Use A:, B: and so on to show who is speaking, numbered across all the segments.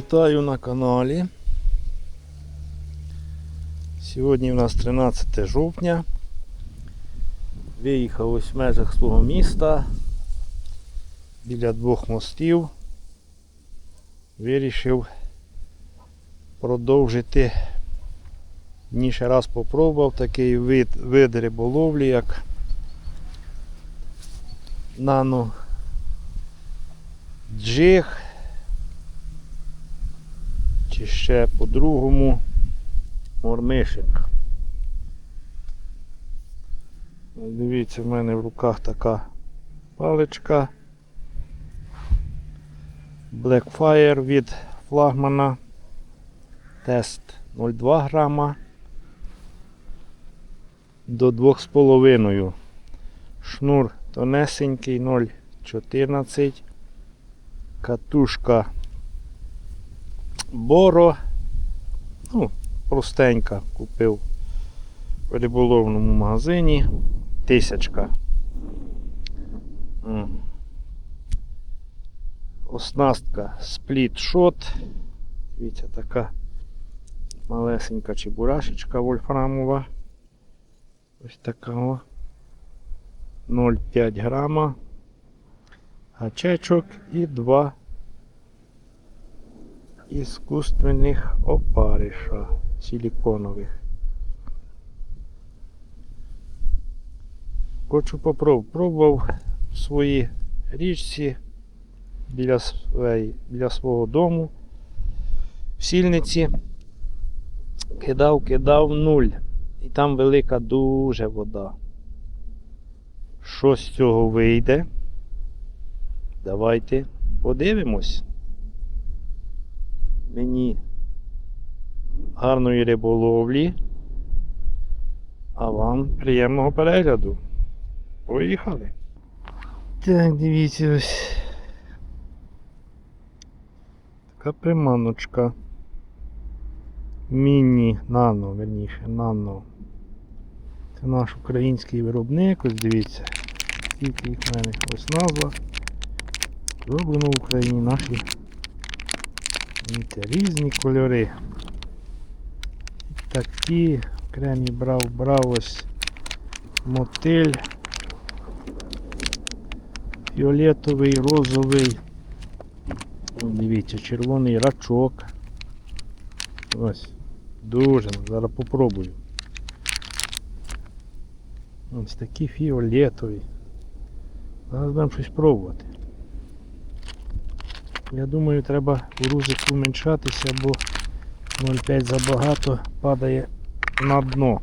A: Вітаю на каналі. Сьогодні у нас 13 жовтня. Виїхав ось в межах свого міста біля двох мостів. Вирішив продовжити. Ніше раз попробував такий вид, вид риболовлі, як нано джиг чи ще по-другому мормишик. Дивіться, в мене в руках така паличка Blackfire від флагмана. Тест 0,2 грама до 2,5. Шнур тонесенький 0,14. Катушка Боро. Ну, простенька купив в риболовному магазині. Тисячка. Оснастка спліт шот. Дивіться, така малесенька чебурашечка вольфрамова. Ось така о. 0,5 грама. Гачечок і два іскусственних опариша силиконових. Хочу попробувати. Пробував в своїй річці біля, своєї, біля свого дому в сільниці. Кидав, кидав нуль. І там велика дуже вода. Що з цього вийде? Давайте подивимось. Мені гарної риболовлі, а вам приємного перегляду. Поїхали. Так, дивіться ось. Така приманочка. Міні нано, верніше, нано. Це наш український виробник, ось дивіться. Скільки їх в мене ось назва. Зроблено в Україні наші Дивіться, різні кольори. Такі, окремі брав, брав ось мотиль. Фіолетовий, розовий. Дивіться, червоний рачок. Ось. Дуже, зараз попробую. Ось такі фіолетові. Зараз будемо щось пробувати. Я думаю, треба грузик уменьшатися, бо 0,5 забагато падає на дно.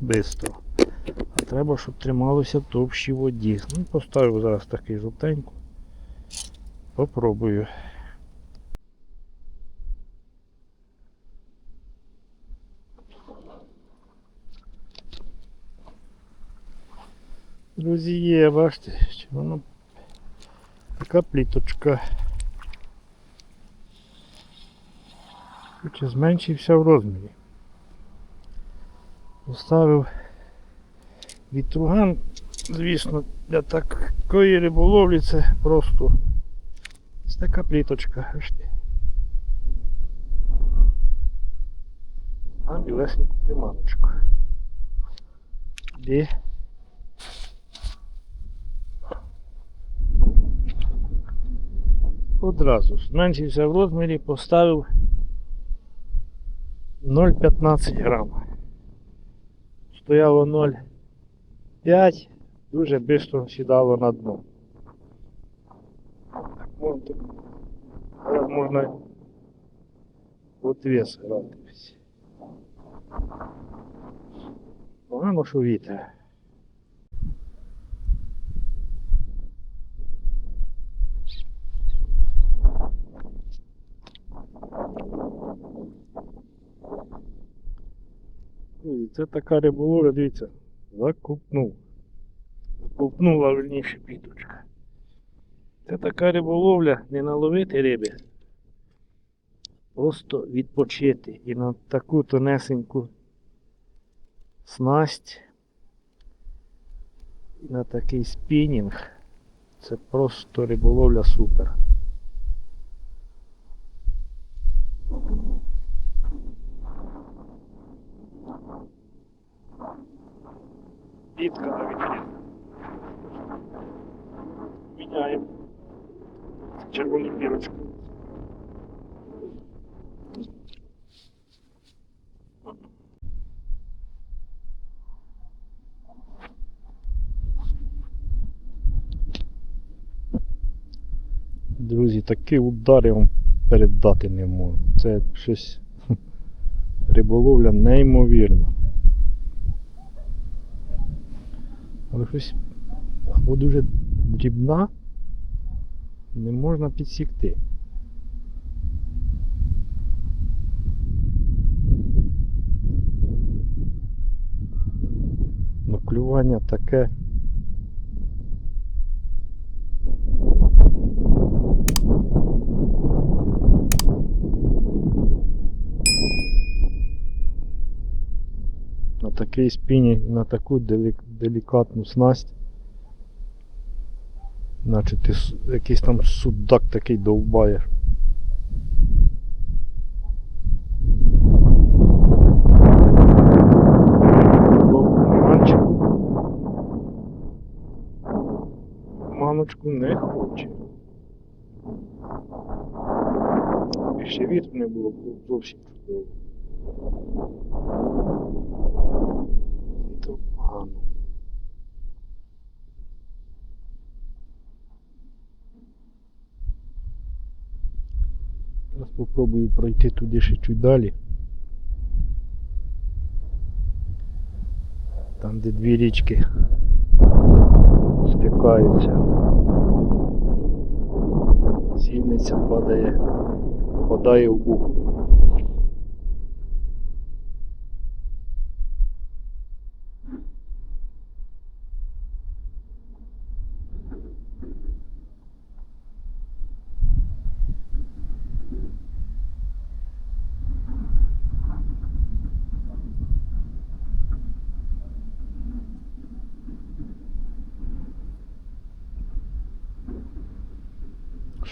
A: Бистро. А треба, щоб трималося в воді. Ну, поставив зараз такий жовтеньку. Попробую. Друзі, є, бачите, чи воно Така пліточка. Хоча зменшився в розмірі. Поставив вітруган, звісно, для такої риболовлі це просто ось така пліточка. А білесеньку приманочку. Де? Одразу зменшився в розмірі, поставив 0,15 грам. Стояло 0,5, дуже швидко сідало на дно. Зараз можна вес грати. Погано, що вітер. Це така риболовля, дивіться, закупнув. Закупнула верніше піточка. Це така риболовля, не наловити риби. Просто відпочити. І на таку тонесеньку снасть. І на такий спінінг. Це просто риболовля супер. На вітрі. Міняємо червону бірочку. Друзі, такий удар вам передати не можу. Це щось риболовля неймовірна. Але щось або дуже дрібна, не можна підсікти. Ну, клювання таке. На такий спіні, на таку делік- делікатну снасть. Наче ти якийсь там судак такий довбаєш. Маночку не хоче. І ще вітру не було, було зовсім чудово. Вітру погано. Зараз попробую пройти туди ще чуть далі. Там, де дві річки стикаються. Сільниця падає, впадає в бух.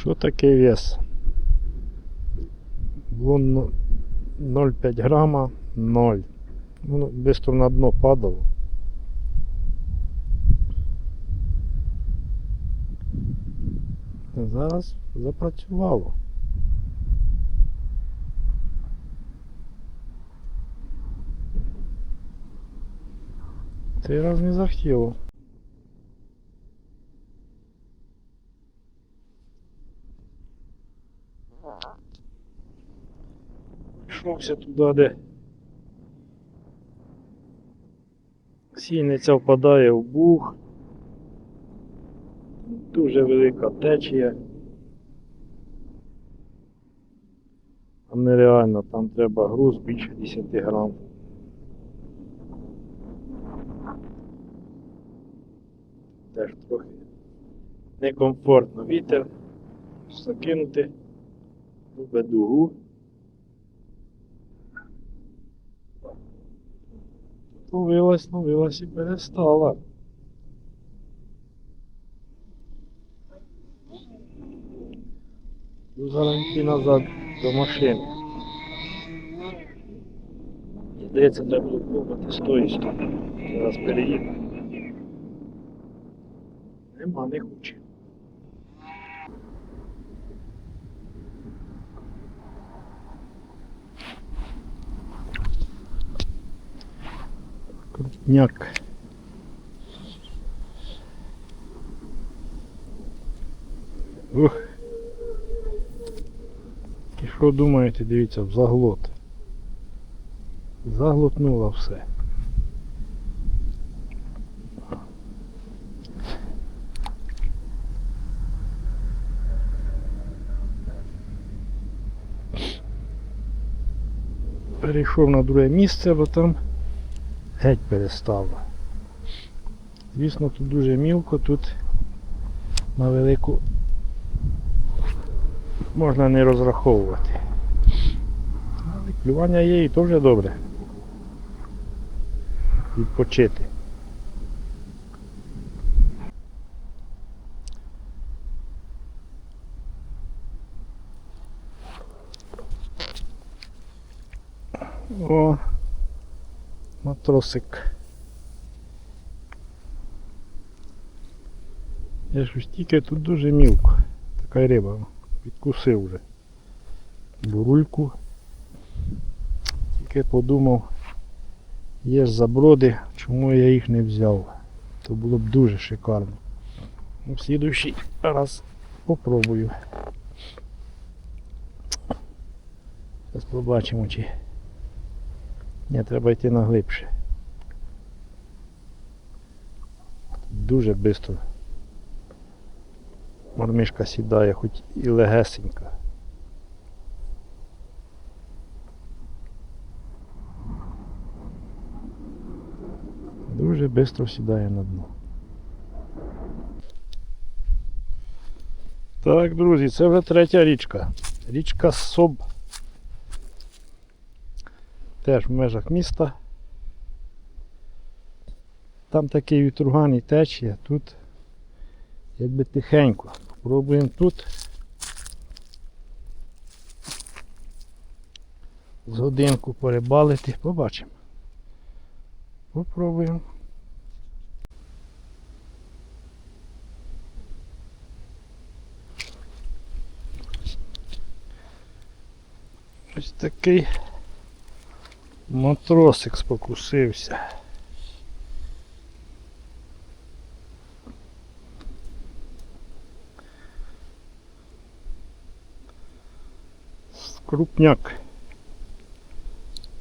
A: Що таке вес? Було 0,5 грама 0. Воно бистро на дно падало. Зараз запрацювало. Цей раз не захотіло. Пішовся туди, де сійниця впадає в бух. Дуже велика течія. Там нереально, там треба груз більше 10 грам. Теж трохи некомфортно. Вітер закинути робить дугу. Ловилась, ловилась і перестала. Ну, Зараз йти назад до машини. Здається, треба було пробувати з тої сторони. Зараз переїду. Нема, не хоче. Крупняк. Ух. І що думаєте, дивіться, в заглот. Заглотнула все. Перейшов на друге місце, бо там геть перестала. Звісно, тут дуже мілко, тут на велику можна не розраховувати. Але клювання є і то вже добре. Відпочити. Матросик. Я ж тільки тут дуже мілко. Така риба. Підкусив вже. Бурульку. Тільки подумав, є ж заброди, чому я їх не взяв. То було б дуже шикарно. Ну, в слідущий раз попробую. Зараз побачимо чи. Ні, треба йти на глибше. Дуже швидко. Мормишка сідає, хоч і легесенька. Дуже швидко сідає на дно. Так, друзі, це вже третя річка. Річка Соб. Теж в межах міста. Там такий вітруган і течія, тут якби тихенько. Пробуємо тут. З годинку порибалити, побачимо. Попробуємо. Ось такий матросик спокусився. Крупняк.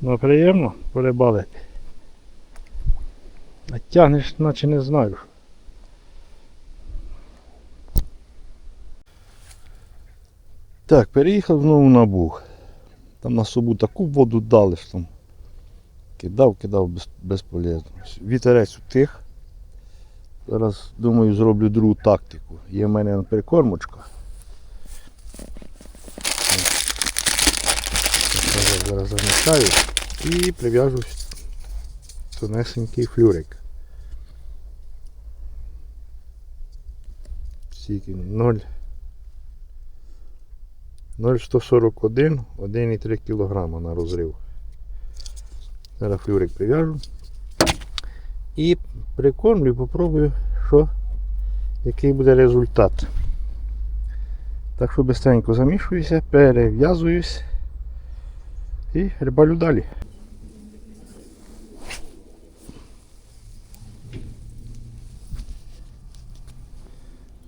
A: Ну приємно порибалити. А тягнеш, наче не знаю. Так, переїхав знову на Буг. Там на собу таку воду дали, що там кидав, кидав без, безполезно. Вітерець утих. Зараз думаю зроблю другу тактику. Є в мене прикормочка. Зараз, замішаю і прив'яжу тонесенький флюрик. Скільки? 0. 0,141, 1,3 кг на розрив. Зараз флюрик прив'яжу. І прикормлю, попробую, що, який буде результат. Так що быстренько замішуюся, перев'язуюсь і рибалю далі.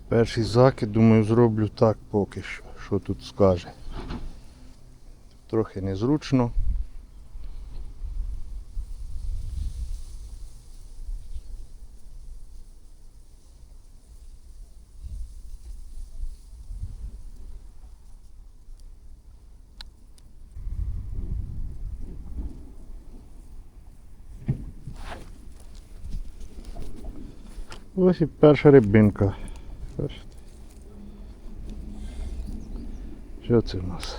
A: Перший закид, думаю, зроблю так поки що, що тут скаже. Трохи незручно. Ось і перша рибинка. Що це в нас?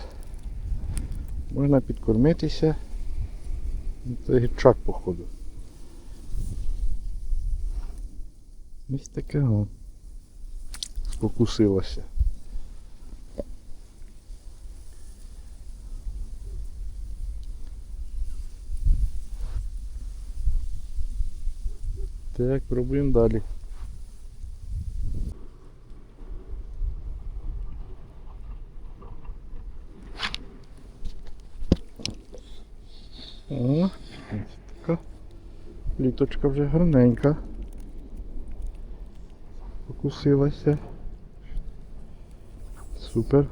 A: Можна підкормитися. Це гірчак, походу. Ось таке о. Спокусилося. Так, пробуємо далі. О, ось така літочка вже гарненька. Покусилася. Супер.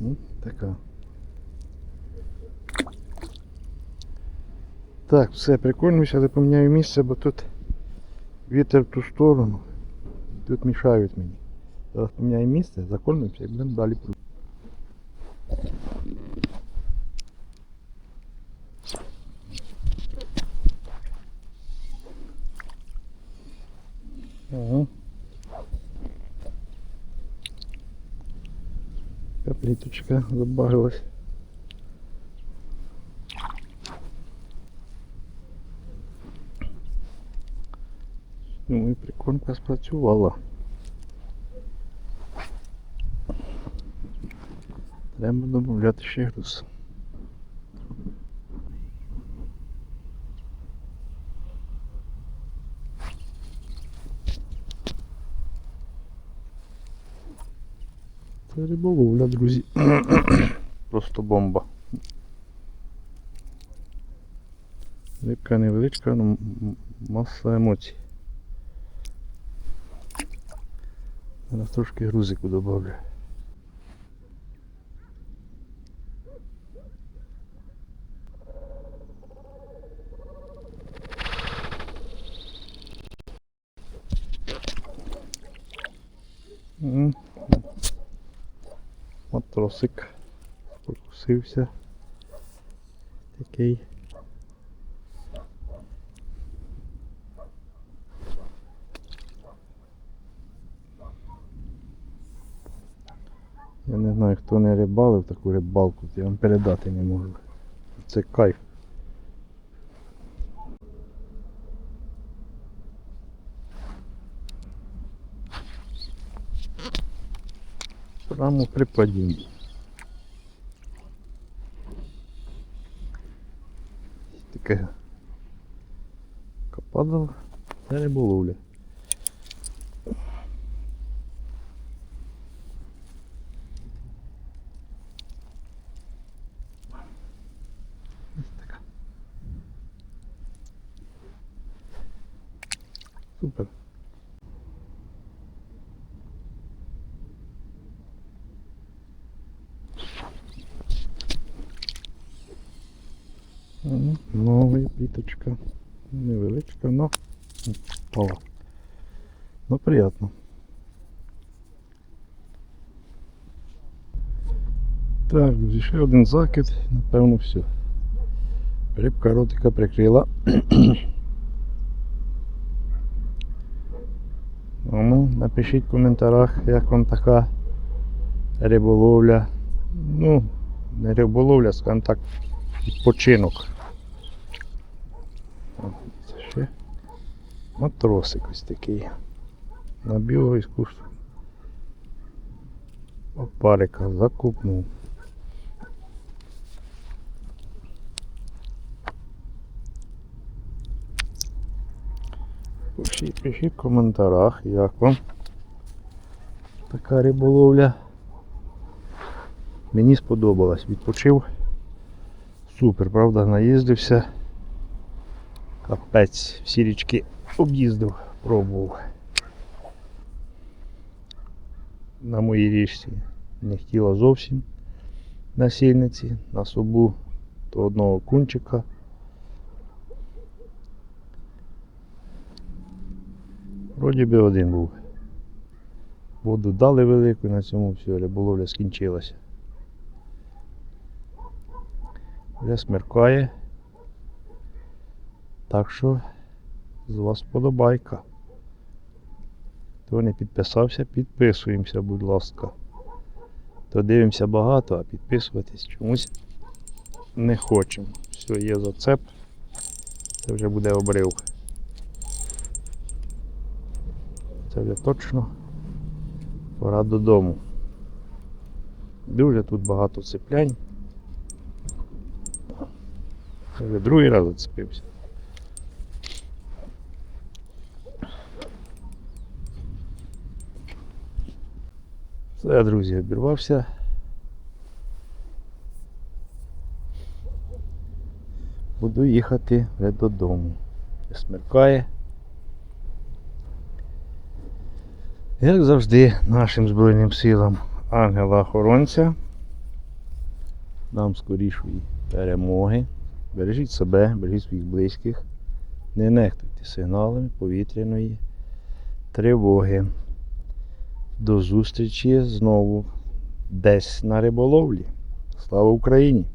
A: Ну, така. Так, все, прикольнуся, але поміняю місце, бо тут вітер в ту сторону. Тут мішають мені. Зараз поміняю місце, закольнуся і будемо далі пробувати. Капліточка забагалась. Ну і прикормка спрацювала. Треба домовляти ще груз. Риболовля, друзі. Просто бомба. Рибка невеличка, але м- маса емоцій. Зараз трошки грузику добавлю. М. Матросик покусився. Такий. Я не знаю, хто не рибалив таку рибалку, я вам передати не можу. Це кайф. Прямо при падінні. Таке копадало, це риболовля. Ось така. Супер. М, Новий пліточка. Невеличка, но пала. Ну приятно. Так, ще один закид, напевно, все. Рибка ротика прикрила. Ну, напишіть в коментарях, як вам така риболовля. Ну, не риболовля, скажімо так, відпочинок. Це ще матросик ось такий. На білого іскусства. Опарика закупнув. Пишіть, пишіть в коментарях, як вам така риболовля. Мені сподобалось, відпочив. Супер, правда, наїздився. Капець, всі річки об'їздив, пробував. На моїй річці не хотіла зовсім на сільниці, на собу то одного кунчика. Вроді би один був. Воду дали велику, на цьому все, риболовля скінчилася. Вже смеркає. Так що з вас подобайка. Хто не підписався, підписуємося, будь ласка. То дивимося багато, а підписуватись чомусь не хочемо. Все, є зацеп. Це вже буде обрив. Це вже точно пора додому. Дуже тут багато цеплянь. Це вже другий раз зацепився. Все, друзі, обірвався. Буду їхати вже додому. Смеркає. Як завжди, нашим Збройним силам ангела-охоронця. Нам скорішої перемоги. Бережіть себе, бережіть своїх близьких. Не нехтуйте сигналами повітряної тривоги. До зустрічі знову десь на риболовлі. Слава Україні!